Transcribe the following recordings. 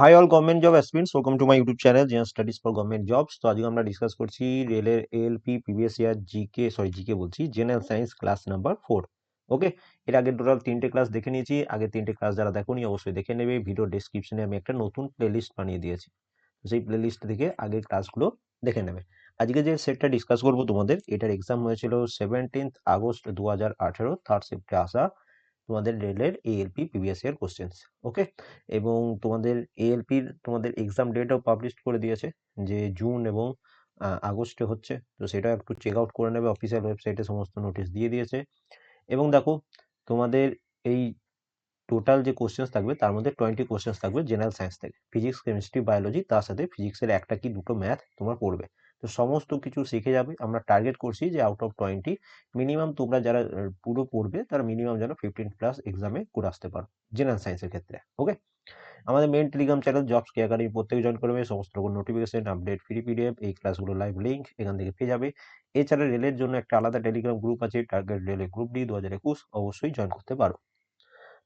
Hi all government job aspirants welcome to my YouTube channel Zen studies for government jobs তো আজকে আমরা discuss করছি রেলের ALP previous year GK sorry GK বলছি general science class number four okay এর আগে total তিনটে class দেখে নিয়েছি, আগে তিনটে ক্লাস যারা দেখোনি অবশ্যই দেখে নেবে। ভিডিও ডেসক্রিপশনে আমি একটা নতুন প্লেলিস্ট বানিয়ে দিয়েছি। তো সেই প্লেলিস্ট থেকে আগের ক্লাসগুলো দেখে নেবে। আজকে যে সেটটা ডিসকাস করব তোমাদের, এটার এক্সাম হয়েছিল সেভেন্টিন্থ আগস্ট দু হাজার আঠেরো থার্ড শিফটে আসা। তোমাদের রেলের ALP previous year questions okay এবং তোমাদের এএলপির তোমাদের এক্সাম ডেটও পাবলিশ করে দিয়েছে, যে জুন এবং আগস্টে হচ্ছে। তো সেটা একটু চেক আউট করে নেবে অফিসিয়াল ওয়েবসাইটে সমস্ত নোটিশ দিয়ে দিয়েছে। এবং দেখো, তোমাদের এই টোটাল যে কোশ্চেন্স থাকবে, তার মধ্যে টোয়েন্টি কোশ্চেন্স থাকবে জেনারেল সায়েন্স থেকে ফিজিক্স কেমিস্ট্রি বায়োলজি তার সাথে ফিজিক্সের একটা কি দুটো ম্যাথ তোমার পড়বে। তো সমস্ত কিছু শিখে যাবে। আমরা টার্গেট করছি যে আউট অফ টোয়েন্টি মিনিমাম তোমরা যারা পুরো পড়বে তারা মিনিমাম যেন ফিফটিন প্লাস এক্সামে করে আসতে পারো জেনারেল সায়েন্সের ক্ষেত্রে ওকে আমাদের মেন টেলিগ্রাম চ্যানেল জবস কে একাডেমি প্রত্যেকে জয়েন করবে, সমস্ত রকম নোটিফিকেশন আপডেট ফ্রি পিডিএফ এই ক্লাসগুলো লাইভ লিঙ্ক এখান থেকে পেয়ে যাবে। এছাড়া রেলের জন্য একটা আলাদা টেলিগ্রাম গ্রুপ আছে টার্গেট রেলের গ্রুপ ডি দু হাজার একুশ, অবশ্যই জয়েন করতে পারো।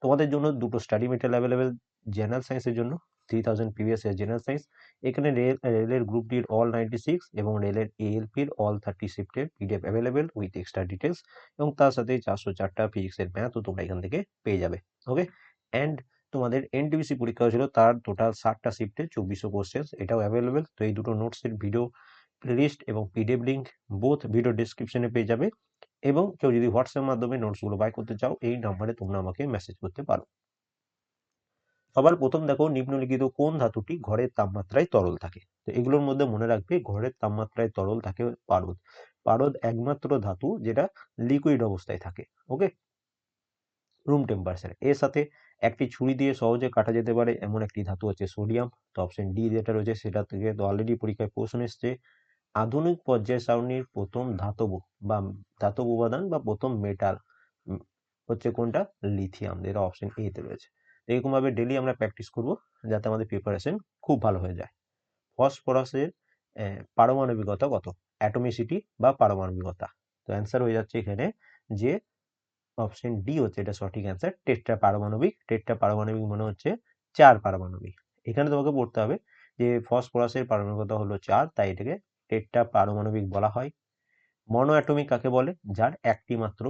তোমাদের জন্য দুটো স্টাডি মেটেরিয়াল অ্যাভেলেবেল জেনারেল সায়েন্সের জন্য। Three thousand previous general science এখানে রেল রেলের গ্রুপ ডির অল নাইনটি সিক্স এবং রেলের এএলপির all thirty শিফটের PDF available with extra details এবং তার সাথে চারশো চারটা ফিজিক্সের ম্যাথও তোমরা এখান থেকে পেয়ে যাবে ওকে অ্যান্ড তোমাদের এনটিবিসি পরীক্ষা হয়েছিল, তার টোটাল ষাটটা শিফটে চব্বিশশো কোশ্চেন্স এটাও অ্যাভেলেবেল তো এই দুটো নোটসের ভিডিও লিস্ট এবং পিডিএফ লিঙ্ক বোথ ভিডিও ডিসক্রিপশনে পেয়ে যাবে এবং কেউ যদি হোয়াটসঅ্যাপ মাধ্যমে নোটসগুলো বাই করতে চাও, এই নাম্বারে তোমরা আমাকে মেসেজ করতে পারো। সবার প্রথম দেখো নিম্নলিখিত কোন ধাতুটি ঘরের তাপমাত্রায় তরল থাকে? তো এগুলোর মধ্যে মনে রাখবে ঘরের তাপমাত্রায় তরল থাকে পারদ। পারদ একমাত্র ধাতু যেটা লিকুইড অবস্থায় থাকে ওকে রুম টেম্পারেচার এর সাথে একটি ছুরি দিয়ে সহজে কাটা যেতে পারে, এমন একটি ধাতু হচ্ছে সোডিয়াম তো অপশন ডি যেটা রয়েছে সেটা থেকে তো অলরেডি পরীক্ষায় প্রশ্ন এসছে। আধুনিক পর্যায় সারণীর প্রথম ধাতব বা ধাতব উপাদান বা প্রথম মেটাল হচ্ছে কোনটা? লিথিয়াম যেটা অপশন এ তে রয়েছে। এরকমভাবে ডেলি আমরা প্র্যাকটিস করব যাতে আমাদের প্রিপারেশন খুব ভালো হয়ে যায়। ফসফরাসের পারমাণবিকতা কত? অ্যাটমিসিটি বা পারমাণবিকতা। তো অ্যান্সার হয়ে যাচ্ছে এখানে যে অপশন ডি হচ্ছে, এটা সঠিক অ্যান্সার টেট্রা পারমাণবিক টেট্রা পারমাণবিক মনে হচ্ছে চার পারমাণবিক। এখানে তোমাকে পড়তে হবে যে ফসফরাসের পারমাণবিকতা হলো চার, তাই এটাকে টেট্রা পারমাণবিক বলা হয়। মনো অ্যাটমিক কাকে বলে? যার একটি মাত্র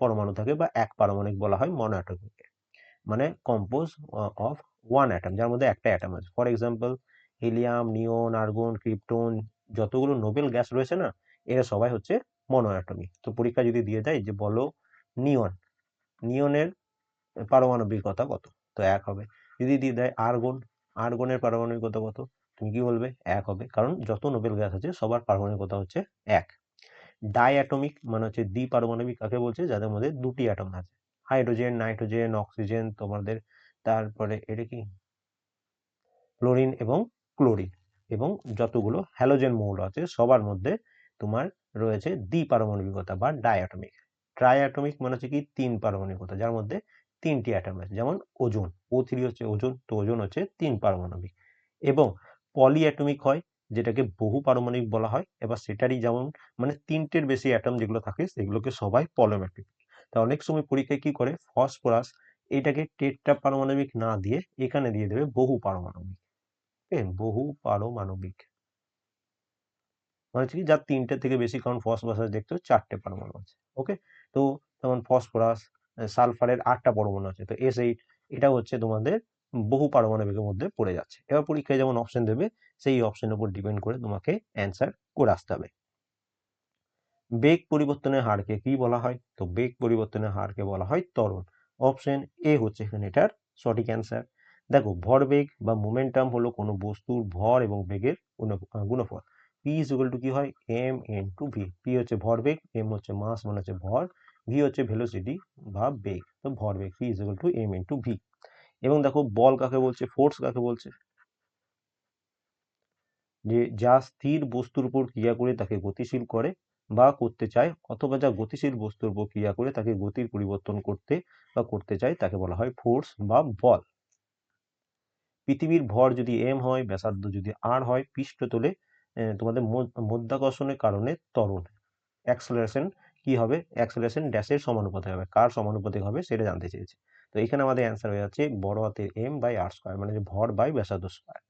পরমাণু থাকে বা এক পারমাণবিক বলা হয় মনো অ্যাটমিককে মানে কম্পোজ অফ ওয়ান অ্যাটম যার মধ্যে একটা অ্যাটম আছে। For example helium neon argon krypton যতগুলো নোবেল গ্যাস রয়েছে না, এরা সবাই হচ্ছে মনো অ্যাটমিক তো পরীক্ষা যদি দিয়ে দেয় যে বলো নিয়ন নিয়নের পারমাণবিকতা কত? তো এক হবে। যদি দিয়ে দেয় আর্গন আর্গনের পারমাণবিকতা কত? তুমি কি বলবে? এক হবে। কারণ যত নোবেল গ্যাস আছে, সবার পারমাণবিকতা হচ্ছে এক। ডাই অ্যাটমিক মানে হচ্ছে দ্বি পারমাণবিক কাকে বলছে? যাদের মধ্যে দুটি অ্যাটম আছে। হাইড্রোজেন, নাইট্রোজেন, অক্সিজেন তোমাদের, তারপরে এটা কি? ক্লোরিন এবং ক্লোরিন এবং যতগুলো হ্যালোজেন মৌল আছে, সবার মধ্যে তোমার রয়েছে দ্বি পারমাণবিকতা বা ডায়াটমিক। ট্রাইঅ্যাটমিক মানে হচ্ছে কি? তিন পারমাণবিকতা, যার মধ্যে তিনটি অ্যাটম আছে যেমন ওজন। ও থ্রি হচ্ছে ওজন, তো ওজন হচ্ছে তিন পারমাণবিক। এবং পলিঅ্যাটমিক হয়, যেটাকে বহু পারমাণবিক বলা হয়। এবার সেটারই যেমন মানে তিনটের বেশি অ্যাটম যেগুলো থাকে, সেগুলোকে সবাই পলোম্যাটিক তা অনেক সময় পরীক্ষায় কি করে? ফসফরাস এটাকে টেট্রা পারমাণবিক না দিয়ে এখানে দিয়ে দেবে বহু পারমাণবিক। বহু পারমাণবিক। মানে কি যার তিনটে থেকে বেশি, কারণ ফসফরাস দেখতে চারটে পরমাণু আছে ওকে তো যেমন ফসফরাস সালফারের আটটা পরমাণু আছে, তো এস এইট এটা হচ্ছে তোমাদের বহু পারমাণবিকের মধ্যে পড়ে যাচ্ছে। এবার পরীক্ষায় যেমন অপশন দেবে, সেই অপশনের উপর ডিপেন্ড করে তোমাকে অ্যান্সার করে আসতে হবে। বেগ পরিবর্তনের হারকে কি বলা হয়? তো বেগ পরিবর্তনের হারকে বলা হয় ত্বরণ। অপশন এ হচ্ছে এখানে এটার সঠিক অ্যান্সার দেখো ভরবেগ বা মোমেন্টাম হলো কোনো বস্তুর ভর এবং বেগের গুণফল। পি ইজ ইকুয়াল টু কি হয়? M into V P হচ্ছে ভরবেগ এম হচ্ছে মাস মানে হচ্ছে ভর। ভি হচ্ছে ভেলোসিটি বা বেগ। তো ভরবেগ P is equal to M into V এবং দেখো, বল কাকে বলছে? ফোর্স কাকে বলছে? যে যা স্থির বস্তুর উপর ক্রিয়া করে তাকে গতিশীল করে। বা করতে চায় অথবা যা গতিশীল বস্তুর উপর ক্রিয়া করে তাকে গতির পরিবর্তন করতে বা করতে চায় তাকে বলা হয় ফোর্স বা বল। পৃথিবীর ভর যদি এম হয়, ব্যাসার্ধ যদি আর হয় পৃষ্ঠতলে তোমাদের মধ্যাকর্ষণের কারণে ত্বরণ। অ্যাক্সেলারেশন কি হবে? অ্যাক্সেলারেশন ড্যাশের সমানুপাতিক হবে। কার সমানুপাতিক হবে সেটা জানতে চেয়েছে। তো এখানে আমাদের অ্যান্সার হয়ে যাচ্ছে বড় হাতের এম বাই আর স্কোয়ার মানে ভর বাই ব্যাসার্ধ স্কোয়ার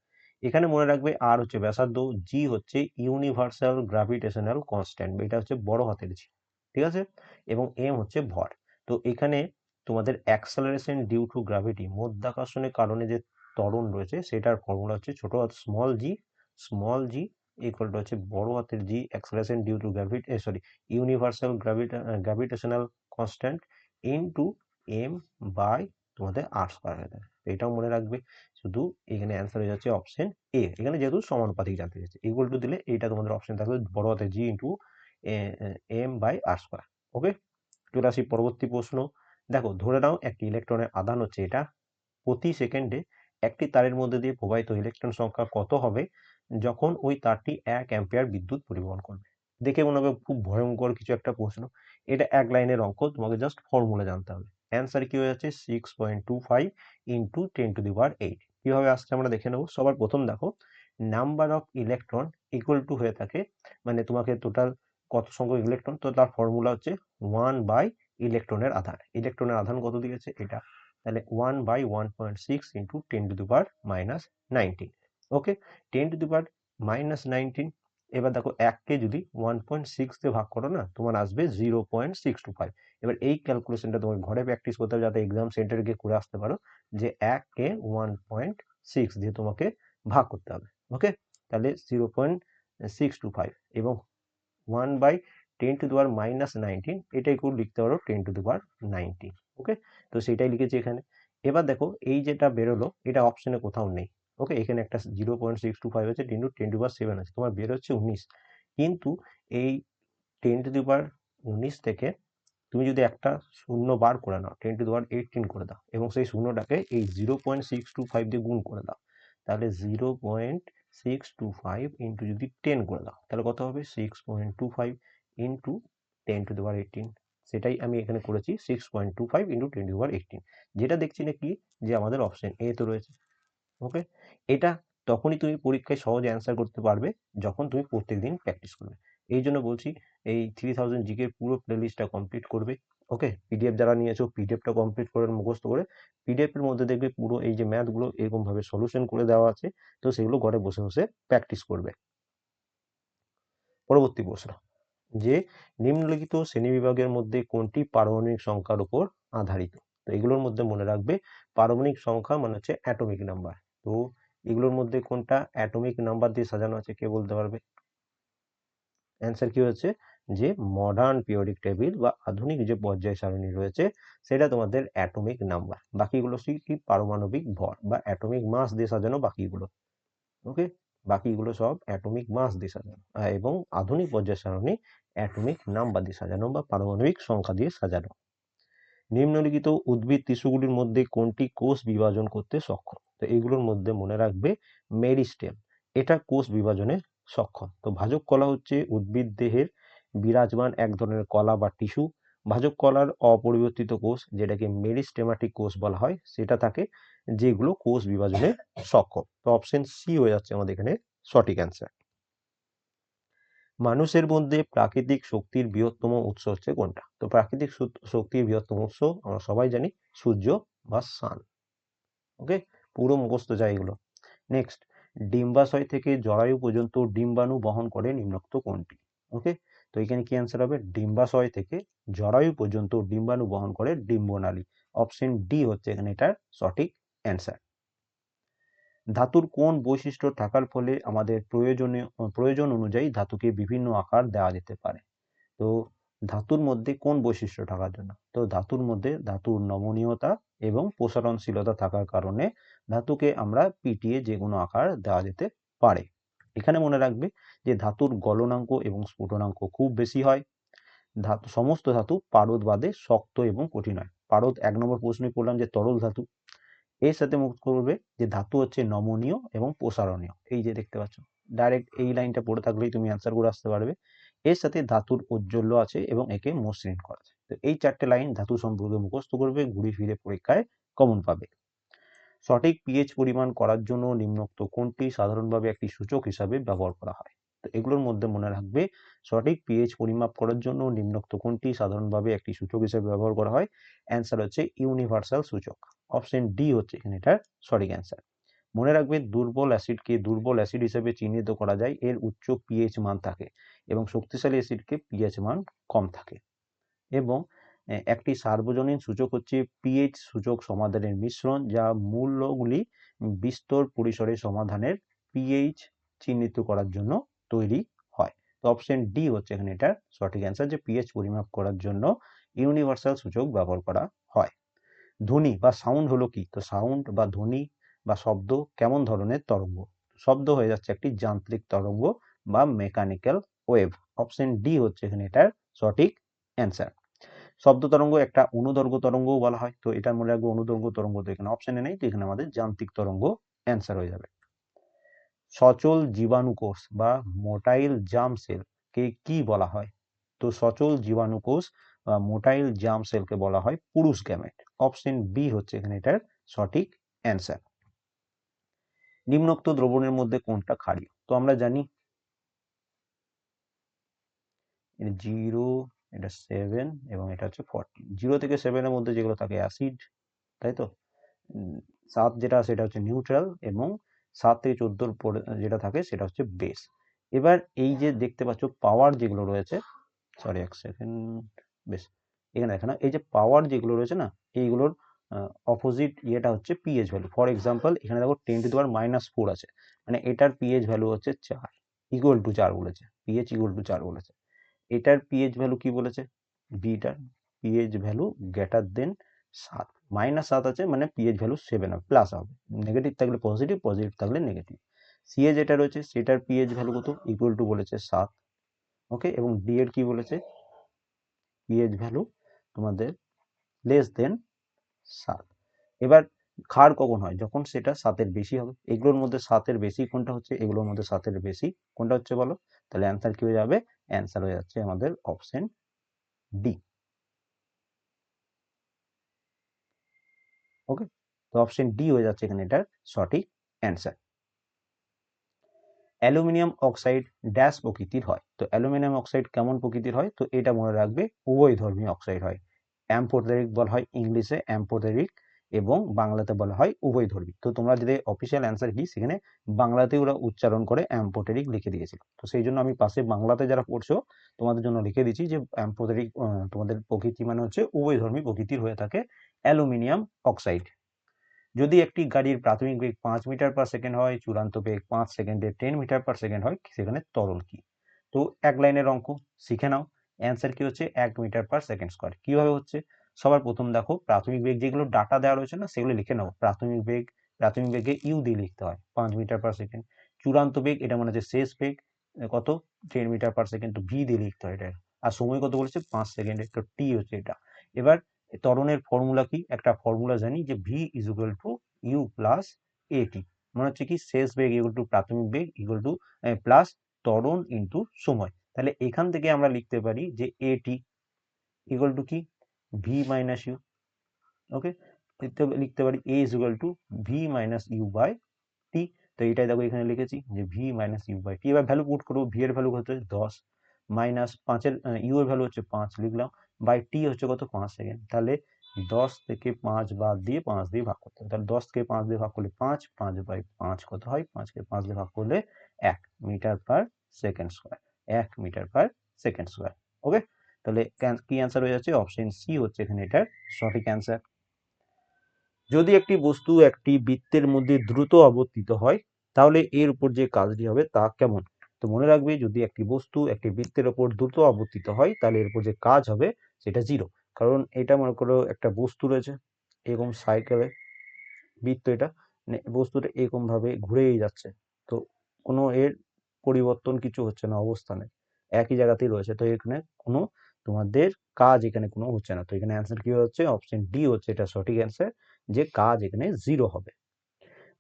এখানে মনে রাখবে আর হচ্ছে ব্যাসার্ধ জি হচ্ছে ইউনিভার্সাল গ্রাভিটেশনাল কনস্ট্যান্ট এটা হচ্ছে বড় হাতের জি ঠিক আছে? এবং এম হচ্ছে ভর। তো এখানে তোমাদের অ্যাক্সেলারেশন ডিউ টু গ্র্যাভিটি মধ্যাকর্ষণের কারণে যে ত্বরণ রয়েছে, সেটার ফর্মুলা হচ্ছে ছোট হাত small G small G equal to হচ্ছে বড় হাতের G acceleration due to gravity sorry universal gravitational constant into M by তোমাদের আর স্কোয়ার হয়ে এটাও মনে রাখবে। শুধু এখানে অ্যান্সার হয়ে যাচ্ছে অপশন এ এখানে যেহেতু সমানুপাতিক জানতে চাইছে ইকুয়াল টু দিলে এইটা তোমাদের অপশন থাকবে বড় হাতে G into M by R square okay চলে আসি পরবর্তী প্রশ্ন। দেখো, ধরে নাও একটি ইলেকট্রনের আধান হচ্ছে এটা। প্রতি সেকেন্ডে একটি তারের মধ্যে দিয়ে প্রবাহিত ইলেকট্রন সংখ্যা কত হবে? যখন ওই তারটি এক অ্যাম্পিয়ার বিদ্যুৎ পরিবহন করবে। দেখে মনে হবে খুব ভয়ঙ্কর কিছু একটা প্রশ্ন। এটা এক লাইনের অঙ্ক, তোমাকে জাস্ট ফর্মুলা জানতে হবে। অ্যান্সার কি হয়ে যাচ্ছে? Six point two five into ten to the power eight কীভাবে আসছে আমরা দেখে নেব। সবার প্রথম দেখো number of electron equal to হয়ে থাকে মানে তোমাকে টোটাল কত সংখ্যক ইলেকট্রন তো তার ফর্মুলা হচ্ছে ওয়ান বাই ইলেকট্রনের আধান। ইলেকট্রনের আধান কত দিয়েছে? এটা। তাহলে one by one point six into ten to the power minus nineteen okay ten to the power minus nineteen এবার দেখো এককে যদি ওয়ান পয়েন্ট সিক্স দিয়ে ভাগ করো না, তোমার আসবে zero point six two five এবার এই ক্যালকুলেশনটা তোমাকে ঘরে প্র্যাকটিস করতে হবে যাতে এক্সাম সেন্টারে গিয়ে করে আসতে পারো যে এককে ওয়ান পয়েন্ট সিক্স দিয়ে তোমাকে ভাগ করতে হবে ওকে তাহলে zero point six two five এবং ওয়ান বাই টেন টু দেওয়ার মাইনাস নাইনটিন এটাই করে লিখতে পারো টেন টু দেওয়ার নাইনটিন ওকে তো সেটাই লিখেছি এখানে। এবার দেখো এই যেটা বেরোলো, এটা অপশনে কোথাও নেই ওকে এখানে একটা zero point six two five আছে টেন টু টেন টু বার সেভেন আছে, তোমার বেরোচ্ছে উনিশ। কিন্তু এই টেন টু দি বার উনিশ থেকে তুমি যদি একটা শূন্য বার করে নাও টেন টু দি বার এইটিন করে দাও এবং সেই শূন্যটাকে এই zero point six two five দিয়ে গুণ করে দাও, তাহলে zero point six two five into যদি টেন করে দাও, তাহলে কত হবে? Six point two five into ten to the bar eighteen সেটাই আমি এখানে করেছি six point two five into ten to bar eighteen যেটা দেখছি না কি যে আমাদের অপশন এ তো রয়েছে। ওকে এটা তখনই তুমি পরীক্ষায় সহজে অ্যান্সার করতে পারবে যখন তুমি প্রত্যেক দিন প্র্যাকটিস করবে। এই জন্য বলছি এই থ্রি থাউজেন্ড জিকের পুরো প্লেলিস্টটা কমপ্লিট করবে ওকে পিডিএফ যারা নিয়েছো পিডিএফটা কমপ্লিট করে মুখস্থ করে পিডিএফ এর মধ্যে দেখবে পুরো এই যে ম্যাথগুলো এরকমভাবে সলিউশন করে দেওয়া আছে, তো সেগুলো ঘরে বসে বসে প্র্যাকটিস করবে। পরবর্তী প্রশ্ন, যে নিম্নলিখিত শ্রেণীবিভাগের মধ্যে কোনটি পারমাণবিক সংখ্যার উপর আধারিত? তো এগুলোর মধ্যে মনে রাখবে, পারমাণবিক সংখ্যা মানে হচ্ছে অ্যাটমিক নাম্বার তো এগুলোর মধ্যে কোনটা অ্যাটমিক নাম্বার দিয়ে সাজানো আছে কে বলতে পারবে? অ্যান্সার কি হচ্ছে যে মডার্ন পিরিয়ডিক টেবিল বা আধুনিক যে পর্যায় সারণী রয়েছে, সেটা তোমাদের অ্যাটমিক নাম্বার বাকিগুলো কি পারমাণবিক ভর বা অ্যাটমিক মাস দিয়ে সাজানো বাকিগুলো। ওকে বাকিগুলো সব অ্যাটমিক মাস দিয়ে সাজানো। এবং আধুনিক পর্যায় সারণী অ্যাটমিক নাম্বার দিয়ে সাজানো বা পারমাণবিক সংখ্যা দিয়ে সাজানো। নিম্নলিখিত উদ্ভিদ টিস্যুগুলির মধ্যে কোনটি কোষ বিভাজন করতে সক্ষম? তো এগুলোর মধ্যে মনে রাখবে মেরিস্টেম। এটা কোষ বিভাজনে সক্ষম। তো ভাজক কলা হচ্ছে উদ্ভিদ দেহের বিরাজমান এক ধরনের কলা বা টিস্যু। ভাজক কলার অপরিবর্তিত কোষ, যেটাকে মেরিস্টেমাটিক কোষ বলা হয়, সেটা থাকে, যেগুলো কোষ বিভাজনে সক্ষম। তো অপশন সি হয়ে যাচ্ছে আমাদের এখানে সঠিক অ্যান্সার মানুষের মধ্যে প্রাকৃতিক শক্তির বৃহত্তম উৎস হচ্ছে কোনটা? তো প্রাকৃতিক শক্তির বৃহত্তম উৎস আমরা সবাই জানি, সূর্য বা সান ওকে পুরো মুখস্থ যায় এগুলো। নেক্সট ডিম্বাশয় থেকে জরায়ু পর্যন্ত ডিম্বাণু বহন করে নিম্নোক্ত কোনটি? ওকে তো এখানে কি অ্যান্সার হবে? ডিম্বাশয় থেকে জরায়ু পর্যন্ত ডিম্বাণু বহন করে ডিম্বনালী। অপশন ডি হচ্ছে এখানে এটার সঠিক অ্যান্সার ধাতুর কোন বৈশিষ্ট্য থাকার ফলে আমাদের প্রয়োজনীয়, প্রয়োজন অনুযায়ী ধাতুকে বিভিন্ন আকার দেওয়া যেতে পারে। তো ধাতুর মধ্যে কোন বৈশিষ্ট্য থাকার জন্য। তো ধাতুর মধ্যে ধাতুর নমনীয়তা এবং প্রসারণশীলতা থাকার কারণে ধাতুকে আমরা পিটিয়ে যে কোনো আকার দেওয়া যেতে পারে। এখানে মনে রাখবে যে ধাতুর গলনাঙ্ক এবং স্ফুটনাঙ্ক খুব বেশি হয়। ধাতু, সমস্ত ধাতু পারদ বাদে শক্ত এবং কঠিন হয়। পারদ এক নম্বর প্রশ্নে পড়লাম যে তরল ধাতু। এর সাথে মুক্ত করবে যে ধাতু হচ্ছে নমনীয় এবং প্রসারণীয়। এই যে দেখতে পাচ্ছ ডাইরেক্ট এই লাইনটা পড়ে থাকলেই তুমি অ্যান্সার করে আসতে পারবে। এর সাথে ধাতুর ঔজ্জ্বল্য আছে এবং একে মসৃণ করা আছে। তো এই চারটে লাইন ধাতু সম্পর্কে মুখস্থ করবে, ঘুরে ফিরে পরীক্ষায় কমন পাবে। সঠিক পিএইচ পরিমাণ করার জন্য নিম্নোক্ত কোনটি সাধারণভাবে একটি সূচক হিসাবে ব্যবহার করা হয়? তো এগুলোর মধ্যে মনে রাখবে, সঠিক পিএইচ পরিমাপ করার জন্য নিম্নোক্ত কোনটি সাধারণভাবে একটি সূচক হিসেবে ব্যবহার করা হয়? অ্যান্সার হচ্ছে ইউনিভার্সাল সূচক। অপশন ডি হচ্ছে এখানে এটার সঠিক অ্যান্সার মনে রাখবে দুর্বল অ্যাসিডকে দুর্বল অ্যাসিড হিসেবে চিহ্নিত করা যায়, এর উচ্চ পিএইচ মান থাকে এবং শক্তিশালী অ্যাসিডকে পিএইচ মান কম থাকে। এবং একটি সার্বজনীন সূচক হচ্ছে পিএইচ সূচক সমাধানের মিশ্রণ, যা মূল্যগুলি বিস্তর পরিসরে সমাধানের পিএইচ চিহ্নিত করার জন্য তৈরি হয়। তো অপশন ডি হচ্ছে এখানে এটার সঠিক অ্যান্সার যে পিএইচ পরিমাপ করার জন্য ইউনিভার্সাল সূচক ব্যবহার করা হয়। ধ্বনি বা সাউন্ড হলো কি? তো সাউন্ড বা ধ্বনি বা শব্দ কেমন ধরনের তরঙ্গ? শব্দ হয়ে যাচ্ছে একটি যান্ত্রিক তরঙ্গ বা মেকানিক্যাল ওয়েভ অপশন ডি হচ্ছে এখানে এটার সঠিক অ্যান্সার শব্দ তরঙ্গ একটা অনুদৈর্ঘ্য তরঙ্গও বলা হয়। তো এটা মনে রাখব অনুদৈর্ঘ্য তরঙ্গ তো এখানে অপশনে নেই, তো এখানে আমাদের যান্ত্রিক তরঙ্গ অ্যান্সার হয়ে যাবে। সচল জীবাণুকোষ বা মোটাইল জাম সেল কে কি বলা হয়? তো সচল জীবাণুকোষ বা মোটাইল জাম সেলকে বলা হয় পুরুষ গ্যামেট অপশন বি হচ্ছে এখানে এটার সঠিক অ্যান্সার নিম্নোক্ত দ্রবণের মধ্যে কোনটা ক্ষারীয়? তো আমরা জানি জিরো এটা সেভেন এবং এটা হচ্ছে ফর্টি জিরো থেকে সেভেনের মধ্যে যেগুলো থাকে অ্যাসিড তাই তো? সাত যেটা সেটা হচ্ছে নিউট্রাল এবং সাত থেকে চোদ্দোর পরে যেটা থাকে সেটা হচ্ছে বেস এবার এই যে দেখতে পাচ্ছ পাওয়ার যেগুলো রয়েছে সরি এক সেকেন্ড বেশ। এখানে দেখে না, এই যে পাওয়ার যেগুলো রয়েছে না, এইগুলোর অপোজিট ইয়েটা হচ্ছে পিএইচ ভ্যালু ফর এক্সাম্পল এখানে দেখো টেন টু দেওয়ার মাইনাস ফোর আছে। মানে এটার পিএইচ ভ্যালু হচ্ছে চার ইকুয়াল টু চার বলেছে। পিএইচ ইকুয়াল টু চার বলেছে। এটার পিএইচ ভ্যালু কি বলেছে? Bitter pH value greater than সাত মাইনাস সাত আছে মানে পিএইচ ভ্যালু সেভেন হবে প্লাস হবে। নেগেটিভ থাকলে পজিটিভ পজিটিভ থাকলে নেগেটিভ সিএ যেটা রয়েছে সেটার পিএইচ ভ্যালু কত? ইকুয়াল টু বলেছে সাত ওকে এবং ডি এর কি বলেছে? পিএইচ ভ্যালু তোমাদের লেস দেন সাত। এবার ক্ষার কখন হয়? যখন সেটা সাতের বেশি হবে। এগুলোর মধ্যে সাতের বেশি কোনটা হচ্ছে? এগুলোর মধ্যে সাতের বেশি কোনটা হচ্ছে বলো? তাহলে অ্যান্সার কি হয়ে যাবে? অ্যান্সার হয়ে যাচ্ছে আমাদের অপশন ডি ওকে তো অপশন ডি হয়ে যাচ্ছে এখানে এটার সঠিক অ্যান্সার অ্যালুমিনিয়াম অক্সাইড ড্যাশ প্রকৃতির হয়। তো অ্যালুমিনিয়াম অক্সাইড কেমন প্রকৃতির হয়? তো এটা মনে রাখবে উভয় ধর্মী অক্সাইড হয়। অ্যাম্পোথেরিক বলা হয় ইংলিশে অ্যাম্পোথেরিক এবং বাংলাতে বলা হয় উভয় ধর্মী। তো তোমরা যদি অফিসিয়াল অ্যান্সার কি, সেখানে বাংলাতে ওরা উচ্চারণ করে অ্যাম্পোটেরিক লিখে দিয়েছিল। তো সেই জন্য আমি পাশে বাংলাতে যারা পড়ছো, তোমাদের জন্য লিখে দিচ্ছি যে অ্যাম্পোটেরিক তোমাদের প্রকৃতি মানে হচ্ছে উভয় ধর্মী প্রকৃতির হয়ে থাকে অ্যালুমিনিয়াম অক্সাইড। যদি একটি গাড়ির প্রাথমিক বেগ পাঁচ মিটার পার সেকেন্ড হয়, চূড়ান্ত বেগ পাঁচ সেকেন্ডে টেন মিটার পার সেকেন্ড হয়, সেখানে তরল কি? তো এক লাইনের অঙ্ক, শিখে নাও। অ্যান্সার কি হচ্ছে এক মিটার পার সেকেন্ড স্কোয়ার কীভাবে হচ্ছে? সবার প্রথম দেখো প্রাথমিক বেগ যেগুলো ডাটা দেওয়া রয়েছে না, সেগুলো লিখে নাও। প্রাথমিক বেগ, প্রাথমিক বেগে ইউ দিয়ে লিখতে হয়, পাঁচ মিটার পার সেকেন্ড চূড়ান্ত বেগ, এটা মনে হচ্ছে শেষ বেগ কত? টেন মিটার পার সেকেন্ড তো ভি দিয়ে লিখতে হয় এটা। আর সময় কত বলেছে? পাঁচ সেকেন্ড একটা টি হচ্ছে এটা। এবার ত্বরণের ফর্মুলা কি? একটা ফর্মুলা জানি যে v is equal to u plus a t মনে হচ্ছে কি, শেষ বেগ ইকুয়াল টু প্রাথমিক বেগ ইকুয়াল টু প্লাস ত্বরণ ইন্টু সময়। তাহলে এখান থেকে আমরা লিখতে পারি যে এটি ইকুয়াল টু কি? ভি মাইনাস ইউ ওকে লিখতে লিখতে পারি a is equal to v minus u by t তো এটাই দেখো এখানে লিখেছি যে v minus u by t এবার ভ্যালু পুট করব ভি এর ভ্যালু হচ্ছে? দশ। মাইনাস পাঁচের ইউ এর ভ্যালু হচ্ছে পাঁচ, লিখলাম। বাই টি হচ্ছে কত? পাঁচ সেকেন্ড তাহলে দশ থেকে পাঁচ বাদ দিয়ে পাঁচ দিয়ে ভাগ করতে হবে। তাহলে দশ থেকে পাঁচ দিয়ে ভাগ করলে পাঁচ পাঁচ বাই পাঁচ কত হয়? পাঁচকে পাঁচ দিয়ে ভাগ করলে এক মিটার পার সেকেন্ড স্কোয়ার এক meter per second square okay তাহলে কি অ্যান্সার হয়ে যাচ্ছে? অপশন সি হচ্ছে এখানে এটার সঠিক অ্যান্সার যদি একটি বস্তু একটি বৃত্তের মধ্যে দ্রুত অবর্তিত হয়, তাহলে এর উপর যে কাজটি হবে তা কেমন? তো মনে রাখবে, যদি একটি বস্তু একটি বৃত্তের ওপর দ্রুত আবর্তিত হয়, তাহলে এর উপর যে কাজ হবে সেটা জিরো কারণ এটা মনে করো একটা বস্তু রয়েছে, এরকম সাইকেলে বৃত্ত এটা মানে বস্তুটা এরকম ভাবে ঘুরেই যাচ্ছে। তো কোনো এর পরিবর্তন কিছু হচ্ছে না অবস্থানে, একই জায়গাতেই রয়েছে। তো এখানে কোনো তোমাদের কাজ এখানে কোনো হচ্ছে না। তো এখানে অ্যান্সার কি হচ্ছে? অপশন ডি হচ্ছে, এটা সঠিক অ্যান্সার যে কাজ এখানে জিরো হবে।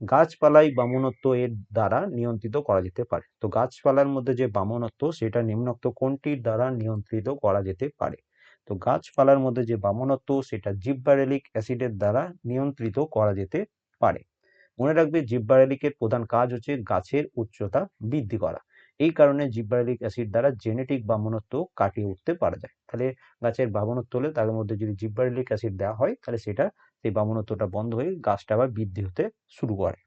গাছপালাই বামনত্ব এর দ্বারা নিয়ন্ত্রিত করা যেতে পারে। তো গাছপালার মধ্যে যে বামনত্ব, সেটা নিম্নোক্ত কোনটির দ্বারা নিয়ন্ত্রিত করা যেতে পারে? তো গাছপালার মধ্যে যে বামনত্ব, সেটা জিব্বারেলিক অ্যাসিডের দ্বারা নিয়ন্ত্রিত করা যেতে পারে। মনে রাখবে, জিব্বারেলিকের প্রধান কাজ হচ্ছে গাছের উচ্চতা বৃদ্ধি করা। এই কারণে জিব্বারেলিক অ্যাসিড দ্বারা জেনেটিক বামনত্ব কাটিয়ে উঠতে পারা যায়। তাহলে গাছের বামনত্ব হলে তার মধ্যে যদি জিব্বারেলিক অ্যাসিড দেওয়া হয়, তাহলে সেটা সেই বামনত্বটা বন্ধ হয়ে গাছটা আবার বৃদ্ধি হতে শুরু করে।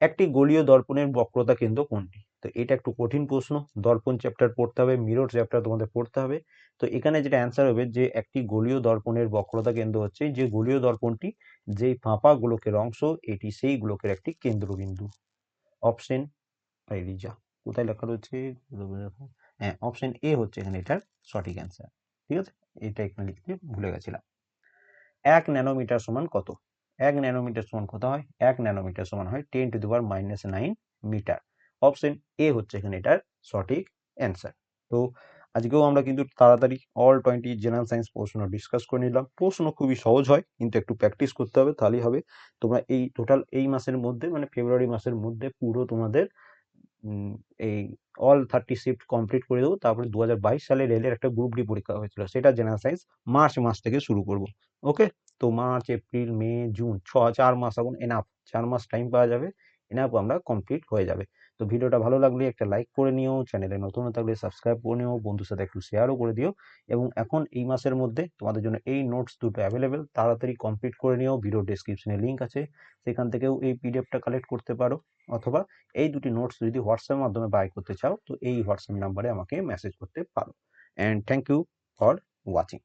একটি গলীয় দর্পণের বক্রতা কেন্দ্র কোনটি? তো এটা একটু কঠিন প্রশ্ন। দর্পণ চ্যাপ্টার পড়তে হবে মিরর চ্যাপ্টার তোমাদের পড়তে হবে। তো এখানে যেটা অ্যান্সার হবে যে একটি গলীয় দর্পণের বক্রতা কেন্দ্র হচ্ছে যে গলীয় দর্পণটি যেই ফাঁপা গোলকের অংশ, এটি সেই গোলকের একটি কেন্দ্রবিন্দু। অপশন রিজা কোথায় লেখা রয়েছে? হ্যাঁ অপশন এ হচ্ছে এখানে এটার সঠিক অ্যান্সার ঠিক আছে? এটা এখানে লিখতে ভুলে গেছিলাম। এক ন্যানোমিটার সমান কত? এক ন্যানোমিটার সমান কত হয়? এক ন্যানোমিটার সমান হয় ten to the power minus nine meter option A হচ্ছে এখানে এটার সঠিক অ্যান্সার তো আজকেও আমরা কিন্তু তাড়াতাড়ি অল টোয়েন্টি জেনারেল সায়েন্স প্রশ্ন ডিসকাস করে নিলাম। প্রশ্ন খুবই সহজ হয়, কিন্তু একটু প্র্যাকটিস করতে হবে, তাহলেই হবে। তোমরা এই টোটাল এই মাসের মধ্যে মানে ফেব্রুয়ারি মাসের মধ্যে পুরো তোমাদের এই অল থার্টি শিফট কমপ্লিট করে দেবো। তারপরে দু হাজার বাইশ সালে রেলের একটা গ্রুপ ডি পরীক্ষা হয়েছিল। সেটা জেনারেল সায়েন্স মার্চ মাস থেকে শুরু করব। ওকে তো মার্চ, এপ্রিল, মে, জুন, ছ, চার মাস এখন এনাফ চার মাস টাইম পাওয়া যাবে। এনাফ আমরা কমপ্লিট হয়ে যাবে। তো ভিডিওটা ভালো লাগলে একটা লাইক করে নিও চ্যানেলে নতুন থাকলে সাবস্ক্রাইব করে নিও, বন্ধুর সাথে একটু শেয়ারও করে দিও এবং এখন এই মাসের মধ্যে তোমাদের জন্য এই নোটস দুটো অ্যাভেলেবেল তাড়াতাড়ি কমপ্লিট করে নিও ভিডিও ডেসক্রিপশনে লিঙ্ক আছে, সেখান থেকেও এই পিডিএফটা কালেক্ট করতে পারো অথবা এই দুটি নোটস যদি হোয়াটসঅ্যাপের মাধ্যমে বাই করতে চাও, তো এই হোয়াটসঅ্যাপ নাম্বারে আমাকে মেসেজ করতে পারো। And thank you for watching